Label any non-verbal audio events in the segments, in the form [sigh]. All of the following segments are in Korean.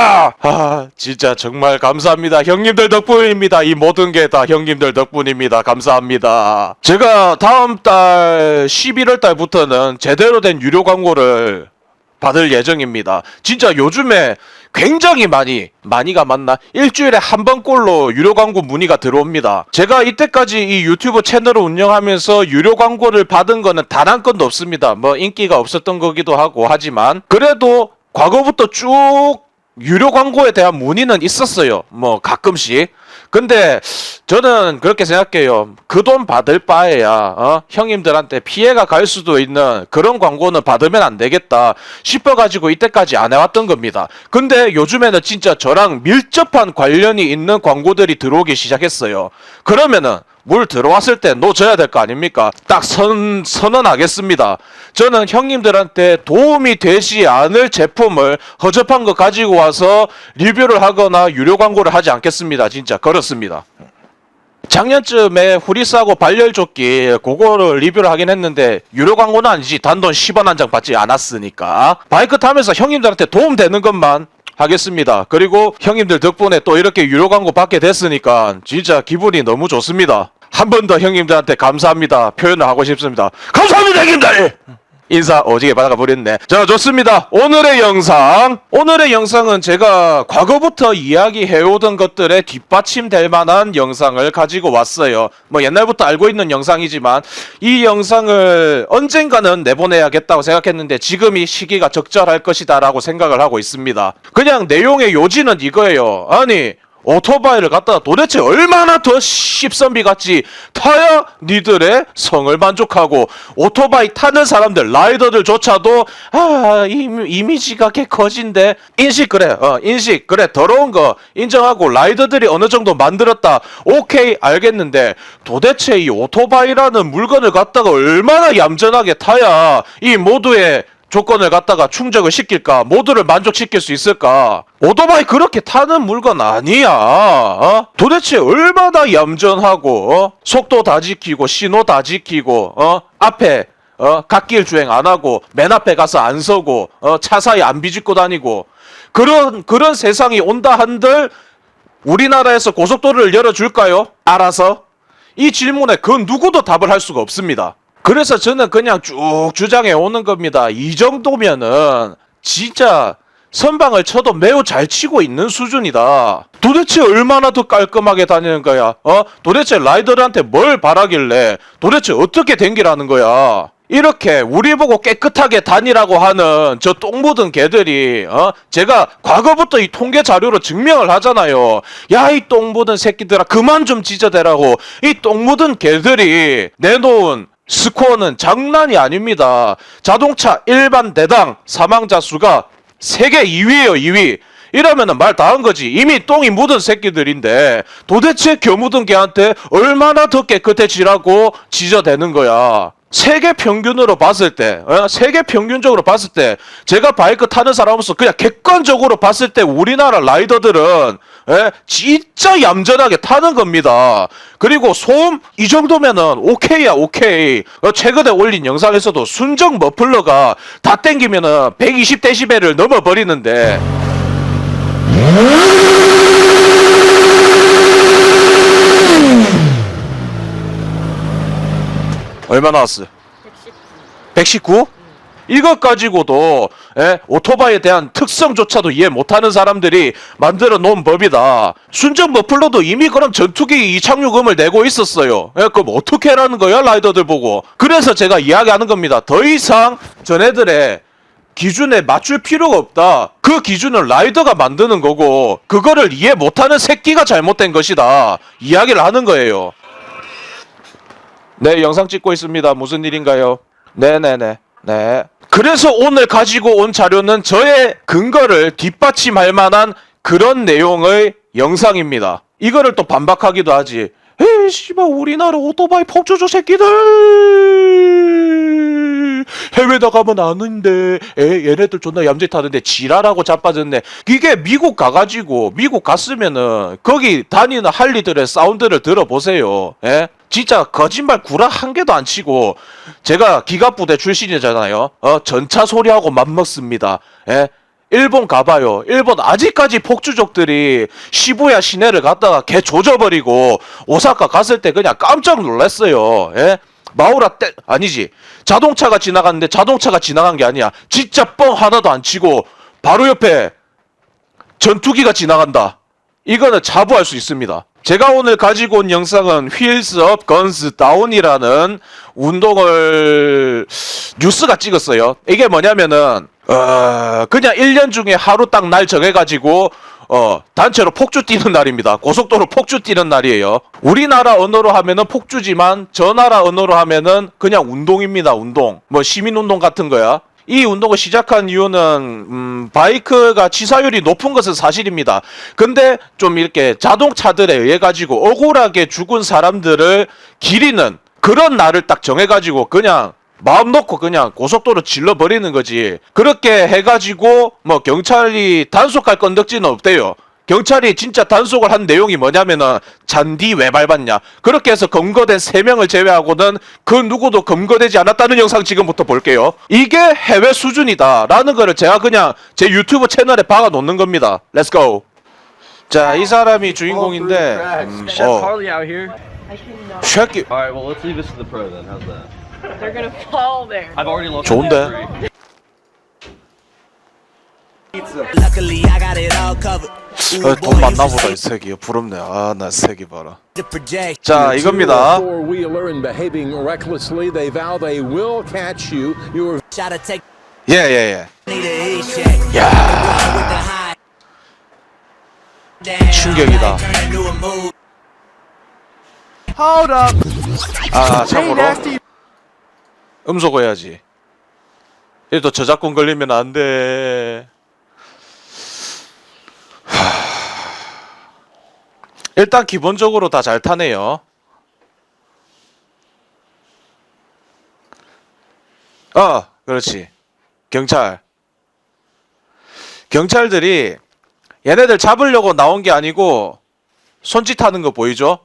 감사합니다. 아, 진짜 정말 감사합니다. 형님들 덕분입니다. 이 모든 게 다 형님들 덕분입니다. 감사합니다. 제가 다음 달 11월 달부터는 제대로 된 유료 광고를 받을 예정입니다. 진짜 요즘에 굉장히 많이 많이가 맞나 일주일에 한 번꼴로 유료 광고 문의가 들어옵니다. 제가 이때까지 이 유튜브 채널을 운영하면서 유료 광고를 받은 거는 단 한 건도 없습니다. 뭐 인기가 없었던 거기도 하고 하지만 그래도 과거부터 쭉 유료 광고에 대한 문의는 있었어요. 뭐 가끔씩. 근데 저는 그렇게 생각해요. 그 돈 받을 바에야 어? 형님들한테 피해가 갈 수도 있는 그런 광고는 받으면 안 되겠다 싶어가지고 이때까지 안 해왔던 겁니다. 근데 요즘에는 진짜 저랑 밀접한 관련이 있는 광고들이 들어오기 시작했어요. 그러면은 물 들어왔을 때 놓쳐야 될 거 아닙니까? 딱 선, 선언하겠습니다. 저는 형님들한테 도움이 되지 않을 제품을 허접한 거 가지고 와서 리뷰를 하거나 유료 광고를 하지 않겠습니다. 진짜 그렇습니다. 작년쯤에 후리스하고 발열조끼 그거를 리뷰를 하긴 했는데 유료 광고는 아니지 단돈 10원 한 장 받지 않았으니까 바이크 타면서 형님들한테 도움 되는 것만 하겠습니다. 그리고 형님들 덕분에 또 이렇게 유료 광고 받게 됐으니까 진짜 기분이 너무 좋습니다. 한 번 더 형님들한테 감사합니다. 표현을 하고 싶습니다. 감사합니다, 형님들! 인사 오지게 받아가 버렸네. 자, 좋습니다. 오늘의 영상. 오늘의 영상은 제가 과거부터 이야기해오던 것들에 뒷받침될 만한 영상을 가지고 왔어요. 뭐 옛날부터 알고 있는 영상이지만 이 영상을 언젠가는 내보내야겠다고 생각했는데 지금이 시기가 적절할 것이다라고 생각을 하고 있습니다. 그냥 내용의 요지는 이거예요. 아니, 오토바이를 갖다가 도대체 얼마나 더 씹선비 같이 타야 니들의 성을 만족하고 오토바이 타는 사람들 라이더들조차도 아 이, 이미 지가 개 커진데. 인식 그래 어 인식 그래. 더러운 거 인정하고 라이더들이 어느 정도 만들었다. 오케이 알겠는데 도대체 이 오토바이라는 물건을 갖다가 얼마나 얌전하게 타야 이 모두의 조건을 갖다가 충족을 시킬까? 모두를 만족시킬 수 있을까? 오토바이 그렇게 타는 물건 아니야. 어? 도대체 얼마나 얌전하고 어? 속도 다 지키고 신호 다 지키고 어? 앞에 어? 갓길 주행 안 하고 맨 앞에 가서 안 서고 어? 차 사이 안 비집고 다니고 그런 그런 세상이 온다 한들 우리나라에서 고속도로를 열어줄까요? 알아서 이 질문에 그 누구도 답을 할 수가 없습니다. 그래서 저는 그냥 쭉 주장해 오는 겁니다. 이 정도면은 진짜 선방을 쳐도 매우 잘 치고 있는 수준이다. 도대체 얼마나 더 깔끔하게 다니는 거야? 어? 도대체 라이더들한테 뭘 바라길래? 도대체 어떻게 댕기라는 거야? 이렇게 우리 보고 깨끗하게 다니라고 하는 저 똥 묻은 개들이 어 제가 과거부터 이 통계 자료로 증명을 하잖아요. 야 이 똥 묻은 새끼들아 그만 좀 짖어대라고 이 똥 묻은 개들이 내놓은 스코어는 장난이 아닙니다. 자동차 일반 대당 사망자 수가 세계 2위예요, 2위. 이러면은 말 다 한 거지. 이미 똥이 묻은 새끼들인데 도대체 겨묻은 개한테 얼마나 더 깨끗해지라고 지저대는 거야. 세계 평균으로 봤을 때, 어? 세계 평균적으로 봤을 때, 제가 바이크 타는 사람으로서 그냥 객관적으로 봤을 때 우리나라 라이더들은, 예? 진짜 얌전하게 타는 겁니다. 그리고 소음, 이 정도면은 오케이야, 오케이. 어, 최근에 올린 영상에서도 순정 머플러가 다 땡기면은 120데시벨을 넘어버리는데, 얼마 나왔어? 119? 이것 가지고도 예, 오토바이에 대한 특성조차도 이해 못하는 사람들이 만들어 놓은 법이다. 순정 머플러도 이미 그런 전투기 이착륙음을 내고 있었어요. 예, 그럼 어떻게 하라는 거야 라이더들 보고. 그래서 제가 이야기하는 겁니다. 더 이상 전애들의 기준에 맞출 필요가 없다. 그 기준은 라이더가 만드는 거고 그거를 이해 못하는 새끼가 잘못된 것이다. 이야기를 하는 거예요. 네, 영상 찍고 있습니다. 무슨 일인가요? 네네네. 네. 그래서 오늘 가지고 온 자료는 저의 근거를 뒷받침할 만한 그런 내용의 영상입니다. 이거를 또 반박하기도 하지. 에이, 씨발, 우리나라 오토바이 폭주조 새끼들! 해외 나가면 아는데, 에, 얘네들 존나 얌전히 타는데 지랄하고 자빠졌네. 이게 미국 가가지고, 미국 갔으면은, 거기 다니는 할리들의 사운드를 들어보세요. 예? 진짜 거짓말 구라 한 개도 안 치고 제가 기갑부대 출신이잖아요. 어 전차 소리하고 맞먹습니다. 예. 일본 가봐요. 일본 아직까지 폭주족들이 시부야 시내를 갔다가 개 조져버리고 오사카 갔을 때 그냥 깜짝 놀랐어요. 예? 마우라 때 아니지 자동차가 지나갔는데 자동차가 지나간 게 아니야. 진짜 뻥 하나도 안 치고 바로 옆에 전투기가 지나간다. 이거는 자부할 수 있습니다. 제가 오늘 가지고 온 영상은 휠스 업 건스 다운이라는 운동을 뉴스가 찍었어요. 이게 뭐냐면은 어, 그냥 1년 중에 하루 딱 날 정해가지고 어, 단체로 폭주 뛰는 날입니다. 고속도로 폭주 뛰는 날이에요. 우리나라 언어로 하면은 폭주지만 저 나라 언어로 하면은 그냥 운동입니다. 운동. 뭐 시민운동 같은 거야. 이 운동을 시작한 이유는 음, 바이크가 치사율이 높은 것은 사실입니다. 근데 좀 이렇게 자동차들에 의해 가지고 억울하게 죽은 사람들을 기리는 그런 날을 딱 정해 가지고 그냥 마음 놓고 그냥 고속도로 질러 버리는 거지. 그렇게 해 가지고 뭐 경찰이 단속할 건덕지는 없대요. 경찰이 진짜 단속을 한 내용이 뭐냐면은 잔디 왜 밟았냐. 그렇게 해서 검거된 3명을 제외하고는 그 누구도 검거되지 않았다는 영상 지금부터 볼게요. 이게 해외 수준이다 라는 거를 제가 그냥 제 유튜브 채널에 박아 놓는 겁니다. 렛츠고 자 이 사람이 주인공인데 음, Chef 어, lost. 좋은데? 어, 돈 많나 보다 이 색이 부럽네 아나 색이 봐라. 자 이겁니다 예예예 his shack. 야 충격이다. 아 참고로 음소거 해야지 얘도 저작권 걸리면 안돼 일단 기본적으로 다 잘 타네요 아 그렇지 경찰 경찰들이 얘네들 잡으려고 나온 게 아니고 손짓하는 거 보이죠?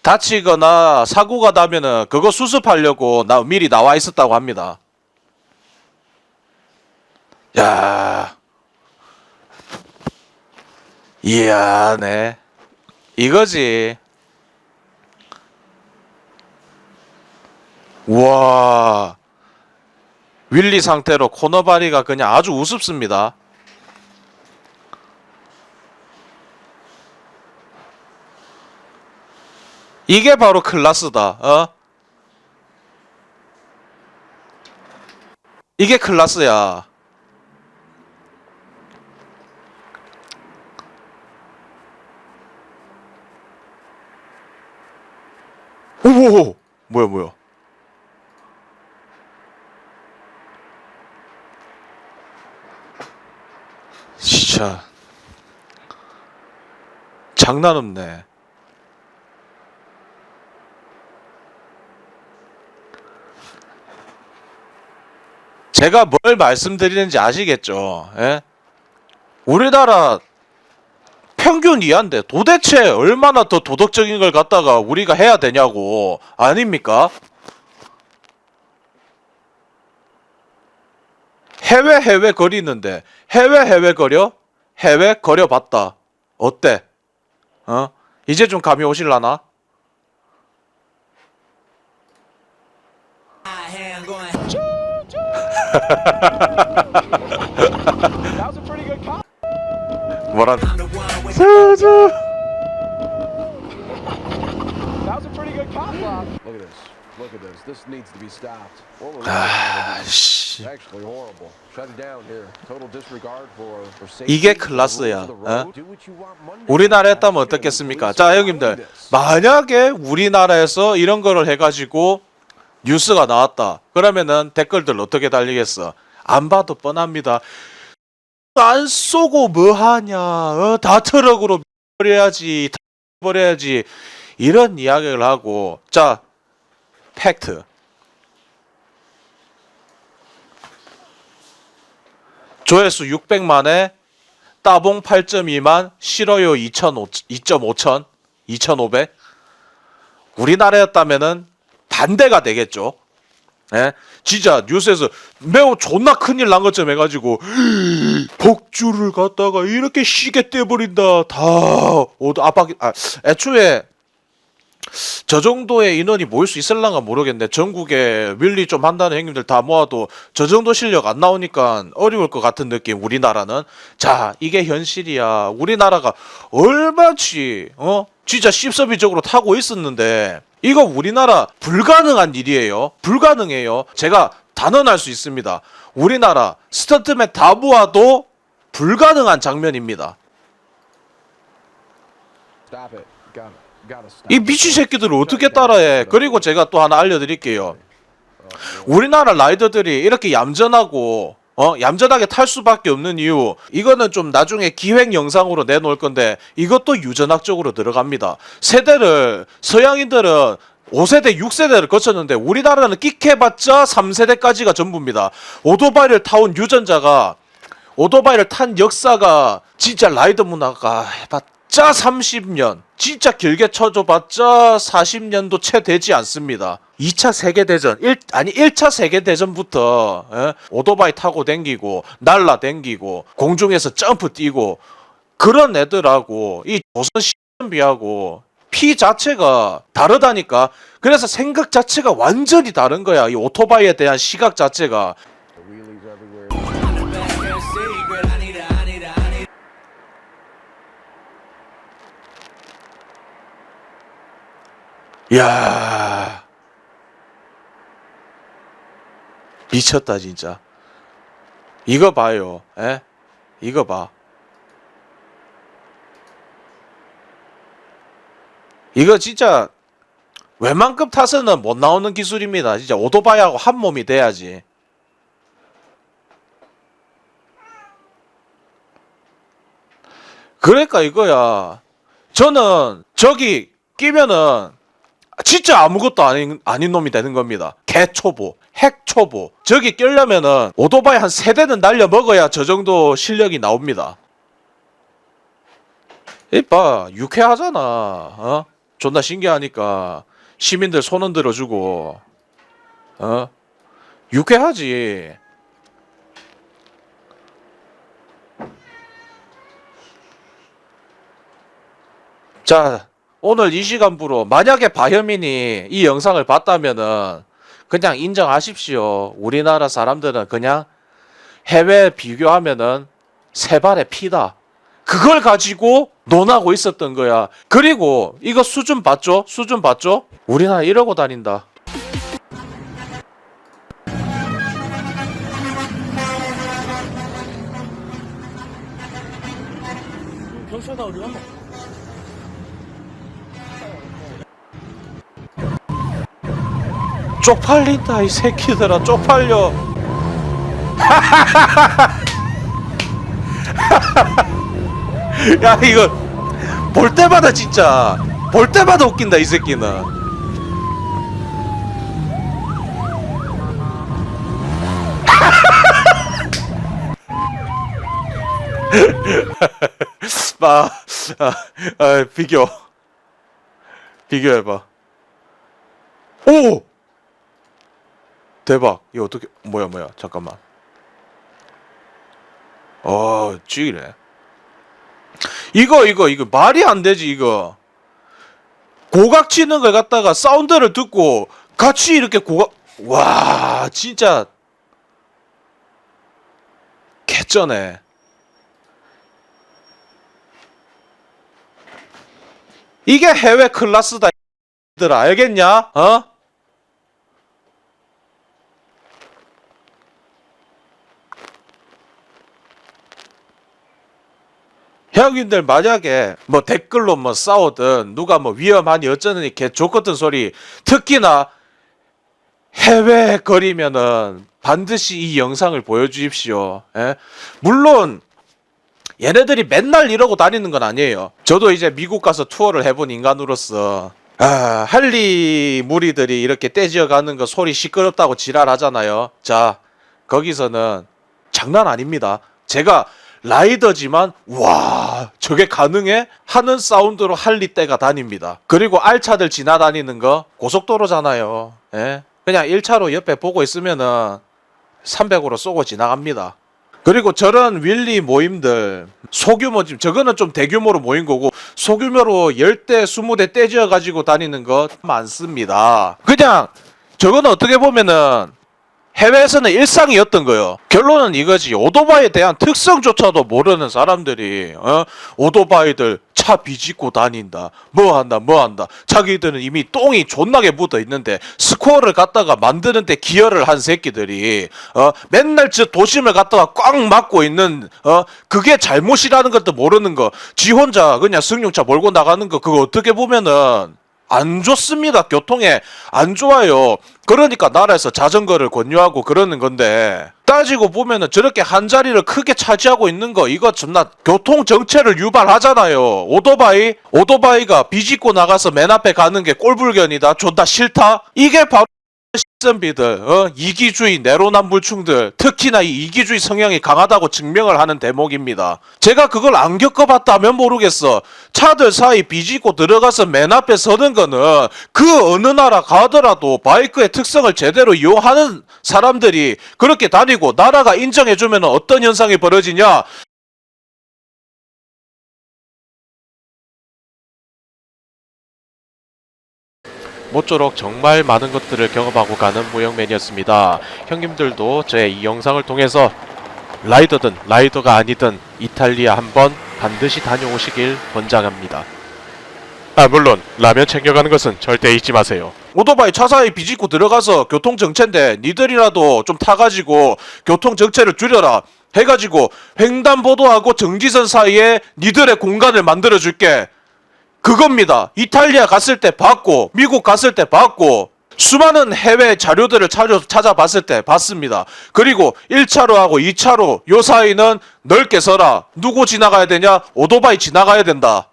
다치거나 사고가 나면은 그거 수습하려고 나 미리 나와 있었다고 합니다. 야, 이야, 네, 이거지. 와, 윌리 상태로 코너 바리가 그냥 아주 우습습니다. 이게 바로 클라스다. 어? 이게 클라스야. 오, 뭐야 뭐야? 진짜 장난 없네. 제가 뭘 말씀드리는지 아시겠죠? 예? 우리나라 평균 이하인데 도대체 얼마나 더 도덕적인 걸 갖다가 우리가 해야 되냐고 아닙니까? 해외 해외 거리는데 해외 해외 거려? 해외 거려 봤다. 어때? 어? 이제 좀 감이 오실라나? [laughs] 뭐란? I'm the one with 수주. look at this. Look at this. This needs to be stopped. What we're 아, looking at 씨. is actually horrible. Shut it down here. Total disregard for, for safety. 이게 클라스야, 어? road. Do what you want Monday. 우리나라에 했다면 어떻겠습니까? 자, 형님들. 만약에 우리나라에서 이런 거를 해가지고 뉴스가 나왔다. 그러면은 댓글들 어떻게 달리겠어? 안 봐도 뻔합니다. 안 쏘고 뭐 하냐? 어, 다 트럭으로 버려야지. 다 버려야지. 이런 이야기를 하고. 자, 팩트. 조회수 600만에 따봉 8.2만, 싫어요 2.5천, 2,500. 우리나라였다면은 반대가 되겠죠. 예? 진짜 뉴스에서 매우 존나 큰일 난 것처럼 해가지고 폭주를 갖다가 이렇게 시계 떼버린다 다 오도 압박 아 애초에 저 정도의 인원이 모일 수 있을랑가 모르겠네. 전국에 윌리 좀 한다는 형님들 다 모아도 저 정도 실력 안 나오니까 어려울 것 같은 느낌. 우리나라는 자 이게 현실이야. 우리나라가 얼마치 어 진짜 씹서비적으로 타고 있었는데 이거 우리나라 불가능한 일이에요. 불가능해요. 제가 단언할 수 있습니다. 우리나라 스턴트맨 다 모아도 불가능한 장면입니다. 이 미친 새끼들을 어떻게 따라해? 그리고 제가 또 하나 알려드릴게요. 우리나라 라이더들이 이렇게 얌전하고 어 얌전하게 탈 수밖에 없는 이유 이거는 좀 나중에 기획 영상으로 내놓을 건데 이것도 유전학적으로 들어갑니다. 세대를 서양인들은 5세대, 6세대를 거쳤는데 우리나라는 끽해봤자 3세대까지가 전부입니다. 오토바이를 타온 유전자가 오토바이를 탄 역사가 진짜 라이더 문화가 해봤자 30년 진짜 길게 쳐줘봤자 40년도 채 되지 않습니다 2차 세계대전 일 아니 1차 세계대전부터 예? 오토바이 타고 댕기고 날라 댕기고 공중에서 점프 뛰고 그런 애들하고 이 조선 시비하고 피 자체가 다르다니까 그래서 생각 자체가 완전히 다른 거야 이 오토바이에 대한 시각 자체가 Wheelies 미쳤다 진짜. 이거 봐요. 에 이거 봐. 이거 진짜 웬만큼 타서는 못 나오는 기술입니다. 진짜 오토바이하고 한 몸이 돼야지. 그러니까 이거야. 저는 저기 끼면은 진짜 아무것도 아닌, 아닌 놈이 되는 겁니다. 개초보, 핵 초보. 저기 껴려면은 오토바이 한 세 대는 날려 먹어야 저 정도 실력이 나옵니다. 이봐, 유쾌하잖아. 어? 존나 신기하니까 시민들 손은 들어 주고, 어? 유쾌하지. 자, 오늘 이 시간부로 만약에 바현민이 이 영상을 봤다면은 그냥 인정하십시오. 우리나라 사람들은 그냥 해외 비교하면은 세 발의 피다. 그걸 가지고 논하고 있었던 거야. 그리고 이거 수준 봤죠? 수준 봤죠? 우리나라 이러고 다닌다. 쪽팔린다 이 새끼들아. 쪽팔려. [laughs] 야 이거 볼 때마다 진짜 볼 때마다 웃긴다 이 새끼는. [laughs] 아, 아, 아 비교. 비교해봐. 오 대박. 이거 어떻게 뭐야 뭐야. 잠깐만. 어, 찌네. 이거 이거 이거 말이 안 되지 이거. 고각 치는 걸 갖다가 사운드를 듣고 같이 이렇게 고각 와, 진짜 개쩌네. 이게 해외 클래스다. 들 알겠냐? 어? 형님들 만약에 뭐 댓글로 뭐 싸우든 누가 뭐 위험하니 어쩌느니 개족 같은 소리 특히나 해외 거리면은 반드시 이 영상을 보여주십시오. 예? 물론 얘네들이 맨날 이러고 다니는 건 아니에요. 저도 이제 미국 가서 투어를 해본 인간으로서 아, 할리 무리들이 이렇게 떼지어 가는 거 소리 시끄럽다고 지랄하잖아요. 자, 거기서는 장난 아닙니다. 제가 라이더지만 와 저게 가능해 하는 사운드로 할리 떼가 다닙니다. 그리고 알차들 지나다니는 거 고속도로잖아요. 예? 그냥 1차로 옆에 보고 있으면은 300으로 쏘고 지나갑니다. 그리고 저런 윌리 모임들 소규모 지금 저거는 좀 대규모로 모인 거고 소규모로 10대 20대 떼지어 가지고 다니는 것 많습니다. 그냥 저거는 어떻게 보면은 해외에서는 일상이었던 거예요. 결론은 이거지. 오토바이에 대한 특성조차도 모르는 사람들이 어? 오토바이들 차 비집고 다닌다. 뭐 한다. 뭐 한다. 자기들은 이미 똥이 존나게 묻어 있는데 스코어를 갖다가 만드는데 기여를 한 새끼들이 어? 맨날 저 도심을 갖다가 꽉 막고 있는 어? 그게 잘못이라는 것도 모르는 거. 지 혼자 그냥 승용차 몰고 나가는 거 그거 어떻게 보면은 안 좋습니다. 교통에 안 좋아요. 그러니까 나라에서 자전거를 권유하고 그러는 건데 따지고 보면은 저렇게 한 자리를 크게 차지하고 있는 거 이거 정말 교통 정체를 유발하잖아요. 오토바이 오토바이가 비집고 나가서 맨 앞에 가는 게 꼴불견이다. 존나 싫다. 이게 바로 시선비들, 어? 이기주의 내로남불충들, 특히나 이 이기주의 성향이 강하다고 증명을 하는 대목입니다. 제가 그걸 안 겪어봤다면 모르겠어. 차들 사이 비집고 들어가서 맨 앞에 서는 거는 그 어느 나라 가더라도 바이크의 특성을 제대로 이용하는 사람들이 그렇게 다니고 나라가 인정해주면 어떤 현상이 벌어지냐? 모쪼록 정말 많은 것들을 경험하고 가는 무영맨이었습니다. 형님들도 제 이 영상을 통해서 라이더든 라이더가 아니든 이탈리아 한번 반드시 다녀오시길 권장합니다. 아 물론 라면 챙겨가는 것은 절대 잊지 마세요. 오토바이 차 사이 비집고 들어가서 교통 정체인데 니들이라도 좀 타가지고 교통 정체를 줄여라 해가지고 횡단보도하고 정지선 사이에 니들의 공간을 만들어 줄게. 그겁니다. 이탈리아 갔을 때 봤고, 미국 갔을 때 봤고, 수많은 해외 자료들을 찾아, 찾아봤을 때 봤습니다. 그리고 1차로 하고 2차로 요 사이는 넓게 서라. 누구 지나가야 되냐? 오토바이 지나가야 된다.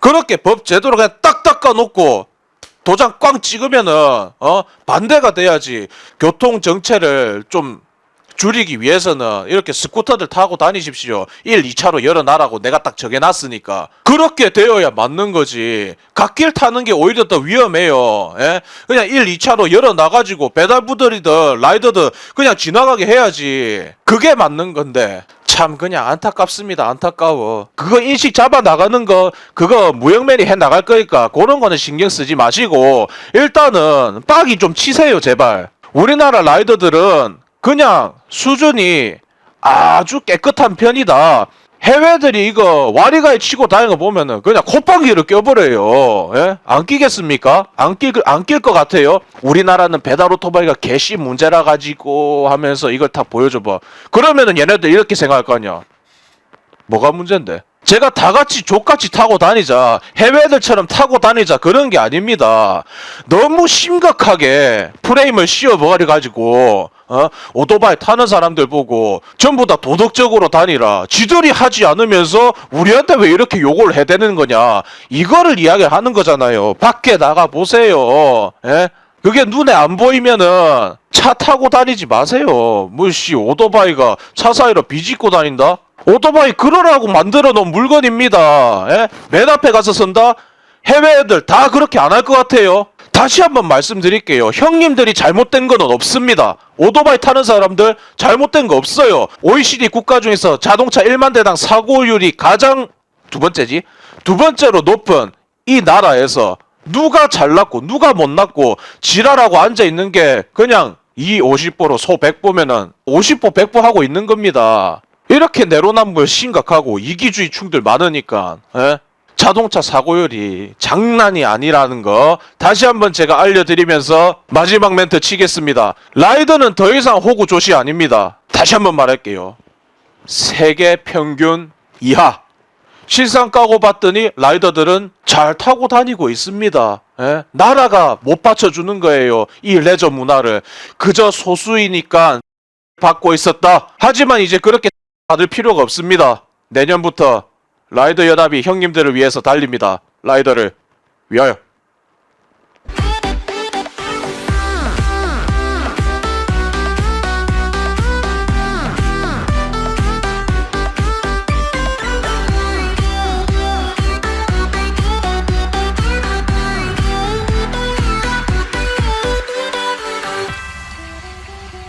그렇게 법 제도로 그냥 딱 닦아놓고 도장 꽝 찍으면은 어 반대가 돼야지 교통 정체를 좀 줄이기 위해서는 이렇게 스쿠터들 타고 다니십시오. 1, 2차로 열어놔라고 내가 딱 정해놨으니까. 그렇게 되어야 맞는 거지. 갓길 타는 게 오히려 더 위험해요. 예? 그냥 1, 2차로 열어놔가지고 배달부들이든 라이더든 그냥 지나가게 해야지. 그게 맞는 건데. 참 그냥 안타깝습니다. 안타까워. 그거 인식 잡아 나가는 거 그거 무영맨이 해 나갈 거니까 그런 거는 신경 쓰지 마시고 일단은 빡이 좀 치세요 제발. 우리나라 라이더들은 그냥 수준이 아주 깨끗한 편이다. 해외들이 이거 와리가에 치고 다니는 거 보면은 그냥 콧방귀를 껴버려요. 예? 안 끼겠습니까? 안 끼, 안낄 것 같아요? 우리나라는 배달 오토바이가 개씨 문제라 가지고 하면서 이걸 다 보여줘봐. 그러면은 얘네들 이렇게 생각할 거 아니야. 뭐가 문제인데? 제가 다 같이 족같이 타고 다니자. 해외들처럼 타고 다니자. 그런 게 아닙니다. 너무 심각하게 프레임을 씌워버려 가지고, 어? 오토바이 타는 사람들 보고 전부 다 도덕적으로 다니라. 지들이 하지 않으면서 우리한테 왜 이렇게 욕을 해대는 거냐. 이거를 이야기하는 거잖아요. 밖에 나가 보세요. 예? 그게 눈에 안 보이면은 차 타고 다니지 마세요. 뭐씨 오토바이가 차 사이로 비집고 다닌다? 오토바이 그러라고 만들어 놓은 물건입니다. 예? 맨 앞에 가서 선다? 해외 애들 다 그렇게 안 할 것 같아요. 다시 한번 말씀드릴게요. 형님들이 잘못된 건 없습니다. 오토바이 타는 사람들 잘못된 거 없어요. OECD 국가 중에서 자동차 1만 대당 사고율이 가장 두 번째지? 두 번째로 높은 이 나라에서 누가 잘났고 누가 못났고 지랄하고 앉아 있는 게 그냥 이 50보로 소 100보면은 50보 100보 하고 있는 겁니다. 이렇게 내로남불 심각하고 이기주의 충들 많으니까 예? 자동차 사고율이 장난이 아니라는 거 다시 한번 제가 알려드리면서 마지막 멘트 치겠습니다. 라이더는 더 이상 호구 조시 아닙니다. 다시 한번 말할게요. 세계 평균 이하. 실상 까고 봤더니 라이더들은 잘 타고 다니고 있습니다. 예? 나라가 못 받쳐주는 거예요. 이 레저 문화를. 그저 소수이니까 받고 있었다. 하지만 이제 그렇게 받을 필요가 없습니다. 내년부터 라이더 연합이 형님들을 위해서 달립니다. 라이더를 위하여.